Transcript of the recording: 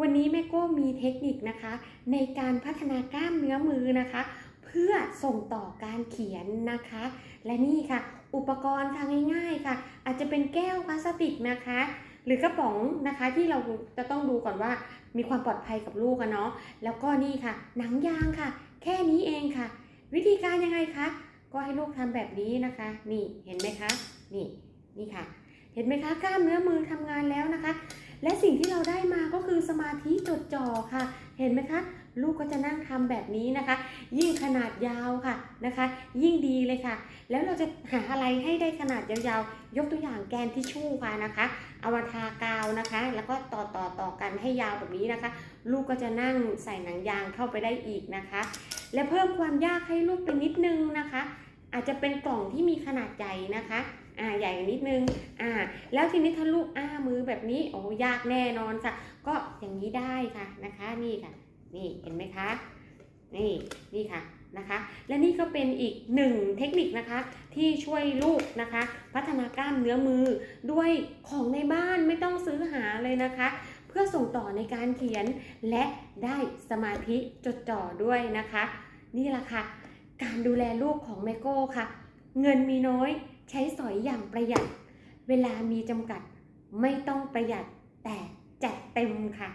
วันนี้แม่โก้มีเทคนิคนะคะ ในการพัฒนากล้ามเนื้อมือนะคะ เพื่อส่งต่อการเขียนนะคะ และนี่ค่ะ อุปกรณ์ค่ะง่ายๆค่ะ อาจจะเป็นแก้วพลาสติกนะคะ หรือกระป๋องนะคะที่เราจะต้องดูก่อนว่ามีความปลอดภัยกับลูกอะเนาะแล้วก็นี่ค่ะ หนังยางค่ะ แค่นี้เองค่ะ วิธีการยังไงคะก็ให้ลูกทำแบบนี้นะคะ นี่เห็นไหมคะนี่นี่ค่ะ เห็นไหมคะกล้ามเนื้อมือทำงานแล้วนะคะ และสิ่งที่เราได้ คือสมาธิจดจ่อค่ะ เห็นไหมคะ ลูกก็จะนั่งทำแบบนี้นะคะ ยิ่งขนาดยาวค่ะนะคะ ยิ่งดีเลยค่ะ แล้วเราจะหาอะไรให้ได้ขนาดยาวๆ ยกตัวอย่างแกนทิชชู่ค่ะนะคะเอามาทากาวนะคะ แล้วก็ต่อต่อต่อกันให้ยาวแบบนี้นะคะ ลูกก็จะนั่งใส่หนังยางเข้าไปได้อีกนะคะ และเพิ่มความยากให้ลูกไปนิดนึงนะคะ อาจจะเป็นกล่องที่มีขนาดใหญ่นะคะ อ่าใหญ่นิดนึงอ่าแล้วทีนี้ถ้าลูกอ้ามือแบบนี้โอ้ยากแน่นอนค่ะ ก็อย่างนี้ได้ค่ะนะคะนี่ค่ะ นี่เห็นไหมคะนี่นี่ค่ะนะคะ และนี่ก็เป็นอีกหนึ่งเทคนิคนะคะที่ช่วยลูกนะคะ พัฒนากล้ามเนื้อมือด้วยของในบ้านไม่ต้องซื้อหาเลยนะคะเพื่อส่งต่อในการเขียนและได้สมาธิจดจ่อด้วยนะคะ นี่แหละค่ะ การดูแลลูกของแมโก้ค่ะ เงินมีน้อย ใช้สอยอย่างประหยัด เวลามีจำกัด ไม่ต้องประหยัดแต่จัดเต็มค่ะ